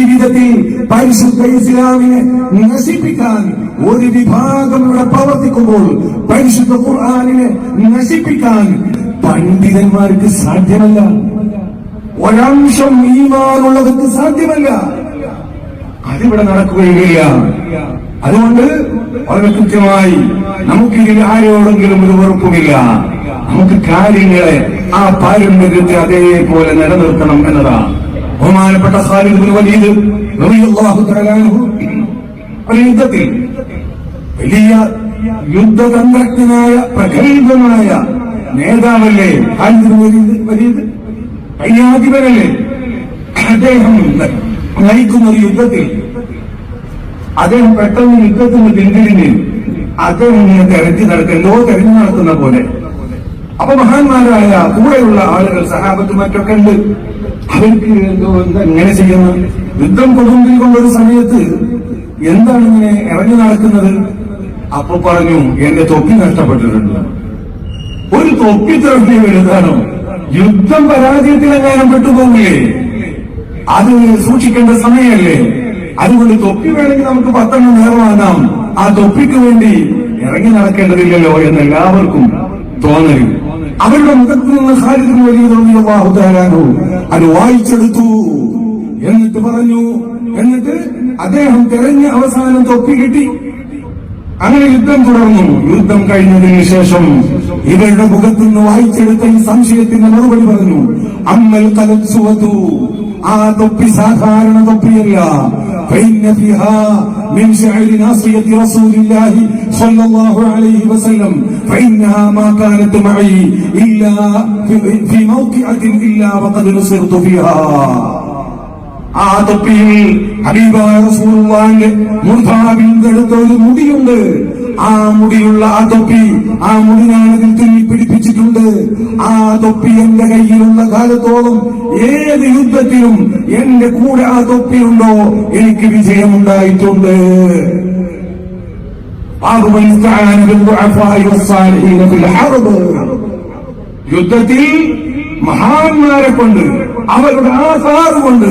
ജീവിതത്തിൽ പരിശുദ്ധ ഇസ്ലാമിനെ നശിപ്പിക്കാൻ ഒരു വിഭാഗം ഇവിടെ പ്രവർത്തിക്കുമ്പോൾ പരിശുദ്ധ ഖുർആാനിനെ നശിപ്പിക്കാൻ പണ്ഡിതന്മാർക്ക് സാധ്യമല്ല. ഒരംശം ഈമാനുള്ളവർക്ക് സാധ്യമല്ല. അതിവിടെ നടക്കുകയില്ല അതുകൊണ്ട് വളരെ കൃത്യമായി നമുക്കിതിൽ ആരോടെങ്കിലും ഒരു വെറുപ്പുമില്ല. നമുക്ക് കാര്യങ്ങളെ ആ പാരമ്പര്യത്തെ അതേപോലെ നിലനിർത്തണം എന്നതാണ്. ബഹുമാനപ്പെട്ട ഒരു യുദ്ധത്തിൽ വലിയ യുദ്ധതന്ത്രജ്ഞനായ പ്രഗത്ഭനായ നേതാവല്ലേ ഖാലിദ് അദ്ദേഹം നയിക്കുന്ന ഒരു യുദ്ധത്തിൽ അദ്ദേഹം പെട്ടെന്ന് യുദ്ധത്തിന് പിന്തിരിഞ്ഞ് അദ്ദേഹം ഇങ്ങനെ തെരഞ്ഞു നടക്കുക എന്തോ തെരഞ്ഞു നടക്കുന്ന പോലെ. അപ്പൊ മഹാന്മാരായ കൂടെയുള്ള ആളുകൾ സഹാബത്ത് മറ്റൊക്കെ ഉണ്ട്. അവർക്ക് ഇങ്ങനെ ചെയ്യുന്ന യുദ്ധം കൊടുമ്പിൽ കൊണ്ടൊരു സമയത്ത് എന്താണ് ഇങ്ങനെ ഇറങ്ങി നടക്കുന്നത്? അപ്പൊ പറഞ്ഞു എന്റെ തൊപ്പി നഷ്ടപ്പെട്ടിട്ടുണ്ട്. ഒരു തൊപ്പി തൊപ്പി വലുതാണോ യുദ്ധം പരാജയത്തിൽ എങ്ങാനും പെട്ടുപോകില്ലേ? അത് സൂക്ഷിക്കേണ്ട സമയമല്ലേ? അതുകൊണ്ട് തൊപ്പി വേണമെങ്കിൽ നമുക്ക് പത്തെണ്ണം നേർവാങ്ങാം ആ തൊപ്പിക്ക് വേണ്ടി ഇറങ്ങി നടക്കേണ്ടതില്ലല്ലോ എന്ന് എല്ലാവർക്കും അവരുടെ മുഖത്ത് നിന്ന് ഖാലിദ് വലിയ ബാഹുദാരാനോ അത് വായിച്ചെടുത്തു. എന്നിട്ട് പറഞ്ഞു എന്നിട്ട് അദ്ദേഹം തെരഞ്ഞ് അവസാനം തൊപ്പി കിട്ടി. അങ്ങനെ യുദ്ധം തുടർന്നു. യുദ്ധം കഴിഞ്ഞതിന് ശേഷം ഇവരുടെ മുഖത്തു നിന്ന് വായിച്ചെടുത്ത ഈ സംശയത്തിന് മറുപടി പറഞ്ഞു അമ്മൽ കലത്സുവതു ആ തൊപ്പി സാധാരണ തൊപ്പിയല്ല. فإن فيها من شعر ناصية رسول الله صلى الله عليه وسلم فإنها ما كانت معي إلا في, في موقعة إلا وقد نصرت فيها ആ തൊപ്പിയിൽ ഹബീബായ റസൂലുള്ളാഹിന്റെ മുർധാബിന്റെടുത്ത ഒരു മുടിയുണ്ട് ആ മുടിയുള്ള ആ തൊപ്പി ആ മുടി ഞാനതിൽ തുന്നി പിടിപ്പിച്ചിട്ടുണ്ട്. ആ തൊപ്പി എന്റെ കയ്യിലുള്ള കാലത്തോളം ഏത് യുദ്ധത്തിലും എന്റെ കൂടെ ആ തൊപ്പിയുണ്ടോ? എനിക്ക് വിജയമുണ്ടായിട്ടുണ്ട്. യുദ്ധത്തിൽ മഹാന്മാരെ കൊണ്ട് അവരുടെ ആധാർ കൊണ്ട്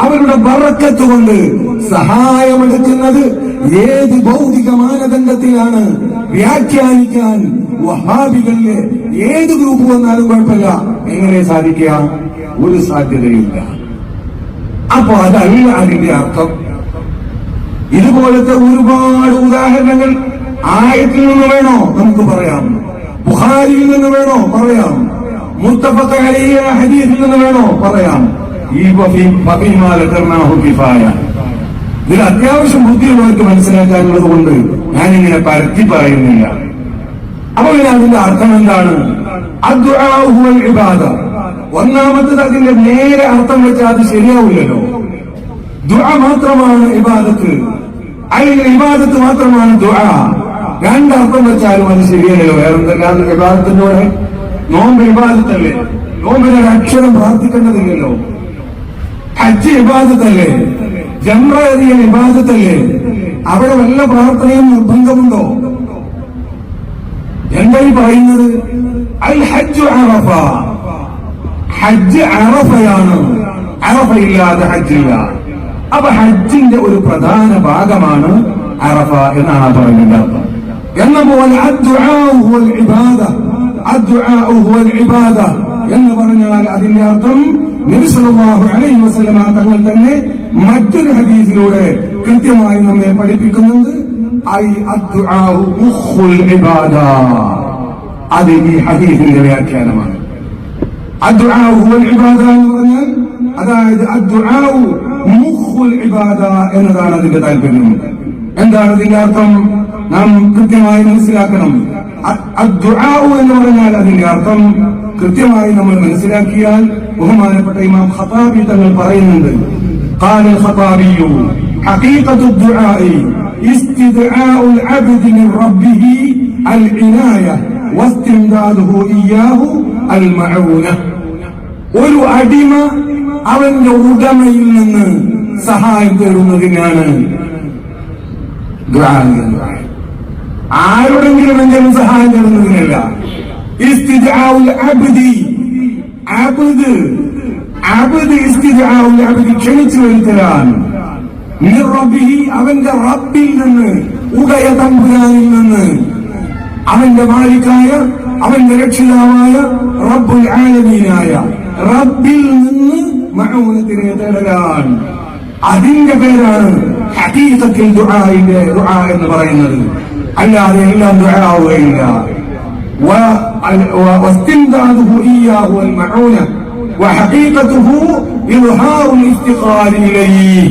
അവരുടെ ബറക്കത്ത് കൊണ്ട് സഹായമെടുക്കുന്നത് ഏത് ഭൗതിക മാനദണ്ഡത്തിലാണ് വ്യാഖ്യാനിക്കാൻ വഹാബികളിലെ ഏത് ഗ്രൂപ്പ് വന്നാലും കുഴപ്പമില്ല. എങ്ങനെ സാധിക്കുക? ഒരു സാധ്യതയില്ല. അപ്പൊ അതല്ല അതിന്റെ അർത്ഥം ഇതുപോലത്തെ ഒരുപാട് ഉദാഹരണങ്ങൾ ആയത്തിൽ നിന്ന് വേണോ? നമുക്ക് പറയാം. ബുഹാരിയിൽ നിന്ന് വേണോ? പറയാം. ഹദീസിൽ നിന്ന് വേണോ? പറയാം. ഈ ഇതിൽ അത്യാവശ്യം ബുദ്ധിയുള്ളവർക്ക് മനസ്സിലാക്കാനുള്ളത് കൊണ്ട് ഞാനിങ്ങനെ പരത്തി പറയുന്നില്ല. അപ്പൊ പിന്നെ അതിന്റെ അർത്ഥം എന്താണ്? ഇബാദ. ഒന്നാമത്തത് അതിന്റെ നേരെ അർത്ഥം വെച്ചാൽ അത് ശരിയാവില്ലല്ലോ. ദുആ മാത്രമാണ് ഇബാദത്ത്. അല്ലെങ്കിൽ ഇബാദത്ത് മാത്രമാണ് ദുആ. രണ്ടർത്ഥം വെച്ചാലും അത് ശരിയല്ലല്ലോ. വേറെന്തെല്ലാം ഇബാദത്തിന്റെ നോമ്പ് ഇബാദത്തല്ലേ? നോമ്പിന് ഒരു അക്ഷരം പ്രാർത്ഥിക്കേണ്ടതില്ലല്ലോ. ഹജ്ജ് ഇബാദത്തല്ലേ? ജംറ എറിയൽ ഇബാദത്തല്ലേ? അവിടെ വല്ല പ്രാർത്ഥനയും നിർബന്ധമുണ്ടോ? എന്താ ഈ പറയുന്നത്? അൽ ഹജ്ജ് അറഫ. ഹജ്ജ് അറഫയാണ്. അറഫയില്ലാതെ ഹജ്ജില്ല. അപ്പൊ ഹജ്ജിന്റെ ഒരു പ്രധാന ഭാഗമാണ് അറഫ എന്നാണ് പറയുന്നത്. എന്ന പോലെ ഇബാദ എന്ന് പറഞ്ഞാൽ അതിന്റെ അർത്ഥം നബി സല്ലല്ലാഹു അലൈഹി വസല്ലമ തങ്ങൾ തന്നെ മറ്റൊരു ഹദീസിലൂടെ കൃത്യമായി നമ്മെ പഠിപ്പിക്കുന്നുണ്ട്. അത് ഈ ഹദീസിന്റെ വ്യാഖ്യാനമാണ്. എന്ന് പറഞ്ഞാൽ അതായത് എന്നതാണ് അതിന്റെ താല്പര്യം. എന്താണ് ഇതിന്റെ അർത്ഥം? നാം കൃത്യമായി മനസ്സിലാക്കണം അ- അദ്ദുആഉ എന്ന് പറഞ്ഞാൽ അതിന്റെ അർത്ഥം കൃത്യമായി നമ്മൾ മനസ്സിലാക്കിയാൽ ബഹുമാനപ്പെട്ട ഇമാം ഖത്താബി തങ്ങൾ പറയുന്നുണ്ട് قال الخطابي حقيقة الدعاء استدعاء العبد من ربه العناية واستمداده إياه المعونة ഒരു അടിമ അവന്റെ ഉടമയിൽ നിന്ന് സഹായം തേടുന്നതിനാണ് ദുആ എന്ന് പറയുന്നത്. ആരോടെങ്കിലും എന്തെങ്കിലും സഹായം തേടുന്നതിനല്ല ക്ഷണിച്ചു വരുത്തലാണ്. മിർ അവന്റെ റബ്ബിൽ നിന്ന് ഉദയ തമ്പുരാനിൽ നിന്ന്. അവന്റെ മാലിക്കായ അവന്റെ രക്ഷിതാവായ റബ്ബുൽ ആലമീനായ. റബ്ബിൽ നിന്ന് മനോഹരത്തിനെ തേടലാൻ അതിന്റെ പേരാണ് ഹദീസത്തിൽ ദുആ എന്ന് പറയുന്നത്. അല്ലാതെ എല്ലാം ദുആ ആവുകയില്ല و- و- واستمداده إياه والمعونة وحقيقته إظهار الافتقار إليه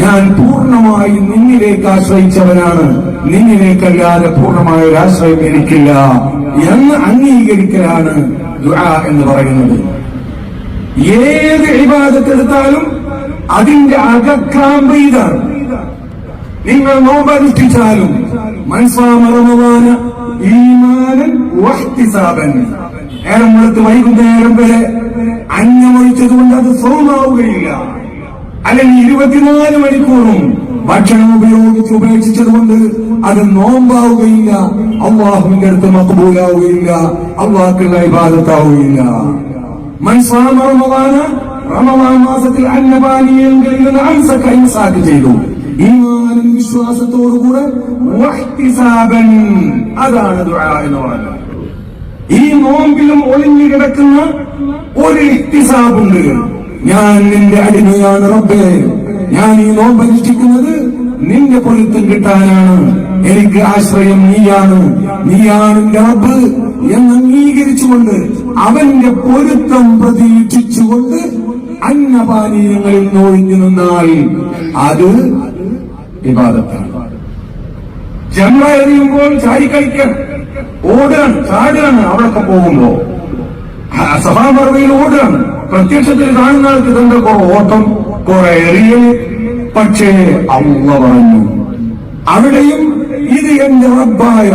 ഞാൻ പൂർണ്ണമായി നിന്നിലേക്ക് ആശ്രയിച്ചവനാണ് നിന്നിലേക്കല്ലാതെ പൂർണ്ണമായ ഒരു ആശ്രയം എനിക്കില്ല എന്ന് അംഗീകരിക്കലാണ് ദുആ എന്ന് പറയുന്നത് ഏത് ഇബാദത്തെടുത്താലും അതിന്റെ അകക്കാമ്പ് ഇതാണ് നിങ്ങൾ നോമ്പനുഷ്ഠിച്ചാലും മനസ്സാമറമുവാന ഈമാനൻ വഹ്തിസാബൻ നേരം വൈകുന്നേരം വരെ അന്നമൊഴിച്ചത് കൊണ്ട് അത് സ്വർണമാവുകയില്ല അല്ലെങ്കിൽ ഇരുപത്തിനാല് മണിക്കൂറും ഭക്ഷണം ഉപയോഗിച്ച് ഉപേക്ഷിച്ചത് കൊണ്ട് അത് നോമ്പാവുകയില്ല. അള്ളാഹുവിന്റെ അടുത്ത് മക്കബൂലാവുകയില്ല അള്ളാഹുക്കുള്ള ഇബാദത്താവുകയില്ല. മൻസാമ റമവാന റമവാൻ മാസത്തിൽ അന്നപാനീയങ്ങളിൽ നിന്ന് അംസക്ക സാധ്യ ചെയ്തു. ഈമാനും വിശ്വാസത്തോടുകൂടെ അതാണ് എന്ന് പറയുന്നത് ഈ നോമ്പിലും ഒളിഞ്ഞു കിടക്കുന്ന ഒരു ഇക്തിസാബുണ്ട് ഞാൻ നിന്റെ അടിമയാണ് റബ്ബേ. ഞാൻ ഈ നോമ്പ് അനുഷ്ഠിക്കുന്നത് നിന്റെ പൊരുത്തം കിട്ടാനാണ്. എനിക്ക് ആശ്രയം നീയാണ്. നീയാണ് റബ്ബ് എന്ന് അംഗീകരിച്ചുകൊണ്ട് അവന്റെ പൊരുത്തം പ്രതീക്ഷിച്ചുകൊണ്ട് അന്നപാനീയങ്ങളിൽ നിന്ന് ഒഴിഞ്ഞു നിന്നാൽ അത് വിവാദത്താണ്. ജന്മ എറിയുമ്പോൾ ചാടിക്കളിക്കാൻ ഓടുകയാണ് ചാടുകയാണ് അവിടൊക്കെ പോകുമ്പോ. സഭാമർവയിൽ ഓടുകയാണ്. പ്രത്യക്ഷത്തിൽ കാണുന്ന ആൾക്ക് ഇതെന്താ കുറെ ഓട്ടം കുറെ എറിയൽ. പക്ഷേ അമ്മ പറഞ്ഞു അവിടെയും ഇത് എന്റെ റബ്ബായ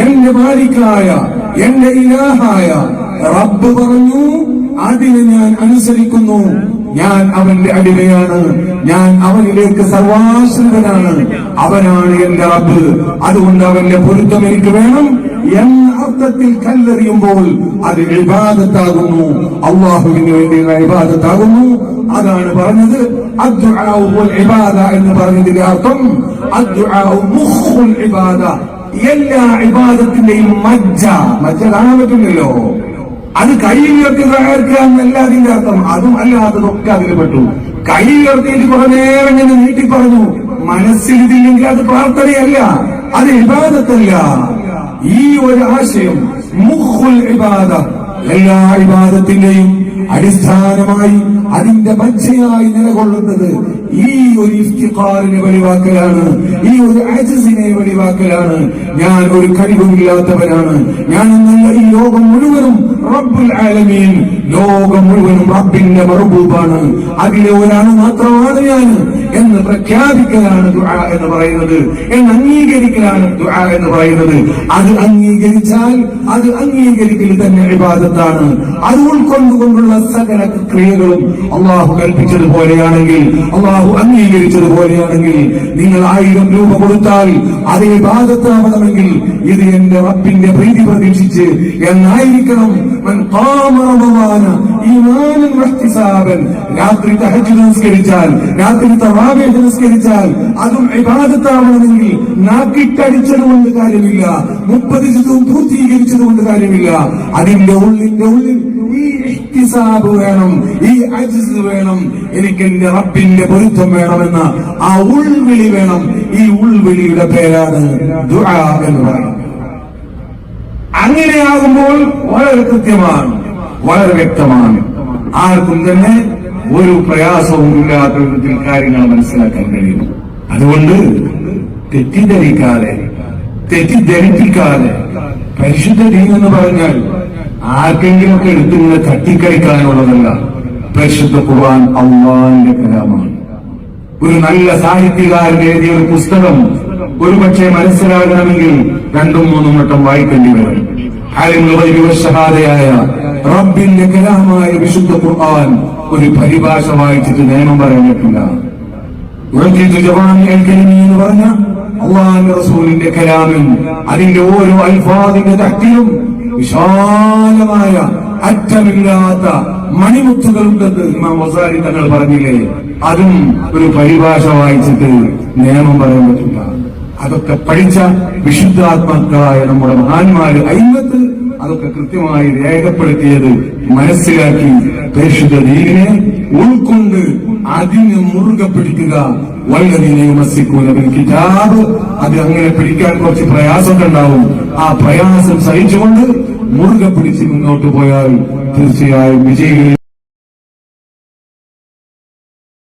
എന്റെ മാലിക്കായ എന്റെ ഇലാഹായ. റബ്ബ് പറഞ്ഞു അതിനെ ഞാൻ അനുസരിക്കുന്നു. ഞാൻ അവന്റെ അടിമയാണ്. ഞാൻ അവനിലേക്ക് സർവാശ്രിതനാണ്. അവനാണ് എന്റെ റബ്ബ്. അതുകൊണ്ട് അവന്റെ പൊരുത്തം എനിക്ക് വേണം എന്ന അർത്ഥത്തിൽ കല്ലെറിയുമ്പോൾ അത് ഇബാദത്താകുന്നു. അള്ളാഹുവിന് വേണ്ടിയുള്ള ഇബാദത്താകുന്നു. അതാണ് പറഞ്ഞത് ഇബാദ എന്ന് പറഞ്ഞതിന്റെ അർത്ഥം. ഇബാദ. എല്ലാ ഇബാദത്തിന്റെയും മജ്ജ. മജ്ജ കാണാൻ പറ്റില്ലല്ലോ അത് കൈ ഉയർത്തി സഹകരിക്കുക എന്നല്ല അതിന്റെ അർത്ഥം അതും അല്ലാത്തതൊക്കെ അതിൽ പെട്ടു. കൈ ഉയർത്തിയിട്ട് കുറെ നേരം ഇങ്ങനെ നീട്ടി പറഞ്ഞു. മനസ്സിലിതില്ലെങ്കിൽ അത് പ്രാർത്ഥനയല്ല അത് ഇബാദത്തല്ല. ഈ ഒരു ആശയം മുഹുൽ ഇബാദ എല്ലാ ഇബാദത്തിന്റെയും അടിസ്ഥാനമായി അതിന്റെ മജ്ജയായി നിലകൊള്ളുന്നത് ഈ ഒരു ഇഫ്തിഖാറിനെ വെളിവാക്കലാണ് ഈ ഒരു അജസിനെ വെളിവാക്കലാണ്. ഞാൻ ഒരു കഴിവുമില്ലാത്തവനാണ്. ഞാൻ എന്നല്ല ഈ ലോകം മുഴുവനും റബ്ബുൽ ആലമീൻ. ലോകം മുഴുവനും റബ്ബിന്റെ മറുപൂപ്പാണ് അതിലെ ഒരാണ് മാത്രമാണ് ഞാൻ എന്ന് പ്രഖ്യാപിക്കലാണ് ദുആ എന്ന് പറയുന്നത്. എന്ന് അംഗീകരിക്കലാണ് ദുആ എന്ന് പറയുന്നത്. അത് അംഗീകരിച്ചാൽ അത് അംഗീകരിക്കൽ തന്നെ വിവാദത്താണ് അത് ഉൾക്കൊണ്ടുകൊണ്ടുള്ള സകല ക്രിയകളും അള്ളാഹു കൽപ്പിച്ചതുപോലെയാണെങ്കിൽ അള്ളാഹു അംഗീകരിച്ചതുപോലെയാണെങ്കിൽ നിങ്ങൾ ആയിരം രൂപ കൊടുത്താൽ അതേ ഭാഗത്താവണമെങ്കിൽ ഇത് എന്റെ റബ്ബിന്റെ പ്രീതി പ്രതീക്ഷിച്ച് എന്നായിരിക്കണം. രാത്രി തഹജ്ജുദ് നിസ്കരിച്ചാൽ രാത്രി തറാവീഹ് നിസ്കരിച്ചാൽ അതും വിഭാഗത്താവണമെങ്കിൽ നാക്കിട്ടടിച്ചത് കൊണ്ട് കാര്യമില്ല. മുപ്പത് ജിതും പൂർത്തീകരിച്ചത് കൊണ്ട് കാര്യമില്ല. അതിന്റെ ഉള്ളിന്റെ ഉള്ളിൽ ഈ ഇഹ്തിസാബ് വേണം ഈ അജിസ് വേണം എനിക്ക് എന്റെ റബ്ബിന്റെ പൊരുത്തം വേണമെന്ന ആ ഉൾവിളി വേണം. ഈ ഉൾവിളിയുടെ പേരാണ് ദുആ എന്ന് പറയുന്നത്. അങ്ങനെയാകുമ്പോൾ വളരെ കൃത്യമാണ് വളരെ വ്യക്തമാണ്. ആർക്കും തന്നെ ഒരു പ്രയാസവും ഇല്ലാത്ത വിധത്തിൽ കാര്യങ്ങൾ മനസ്സിലാക്കാൻ കഴിയും. അതുകൊണ്ട് തെറ്റിദ്ധരിക്കാതെ തെറ്റിദ്ധരിപ്പിക്കാതെ പരിശുദ്ധ ദീൻ എന്ന് പറഞ്ഞാൽ ആർക്കെങ്കിലുമൊക്കെ എടുത്തിങ്ങനെ തട്ടിക്കളിക്കാനുള്ളതല്ല പരിശുദ്ധ ഖുർആൻ അള്ളാന്റെ കലാമാണ്. ഒരു നല്ല സാഹിത്യകാരൻ എഴുതിയ ഒരു പുസ്തകം ഒരുപക്ഷെ മനസ്സിലാകണമെങ്കിൽ രണ്ടും മൂന്നും വട്ടം വായിക്കേണ്ടി വരും. ഷഹാദയായ റബ്ബിന്റെ കലാമായ വിശുദ്ധ ഖുർആൻ ഒരു പരിഭാഷ വായിച്ചിട്ട് നിയമം ജവാനി എന്ന് പറഞ്ഞ അള്ളാഹിന്റെ റസൂലിന്റെ കലാമിൽ അതിന്റെ ഓരോ അൽഫാദിന്റെ തട്ടിലും വിശാലമായ അറ്റമില്ലാത്ത മണിമുത്തുകളുണ്ടെന്ന് ഇമാം വസാരി തങ്ങൾ പറഞ്ഞില്ലേ? അതും ഒരു പരിഭാഷ വായിച്ചിട്ട് നിയമം പറയാൻ പറ്റില്ല. അതൊക്കെ പഠിച്ച വിശുദ്ധാത്മാക്കളായ നമ്മുടെ മഹാന്മാര് അയിമത്ത് അതൊക്കെ കൃത്യമായി രേഖപ്പെടുത്തിയത് മനസ്സിലാക്കി പരിശുദ്ധ ദീനിനെ ഉൾക്കൊണ്ട് അതിന് മുറുകെ പിടിക്കുക. വല്ലതിനെ വിമർശിക്കൂല കിതാബ്. അത് അങ്ങനെ പിടിക്കാൻ കുറച്ച് പ്രയാസമൊക്കെ ഉണ്ടാവും ആ പ്രയാസം സഹിച്ചുകൊണ്ട് മുറുകെ പിടിച്ച് മുന്നോട്ട് പോയാൽ തീർച്ചയായും വിജയികൾ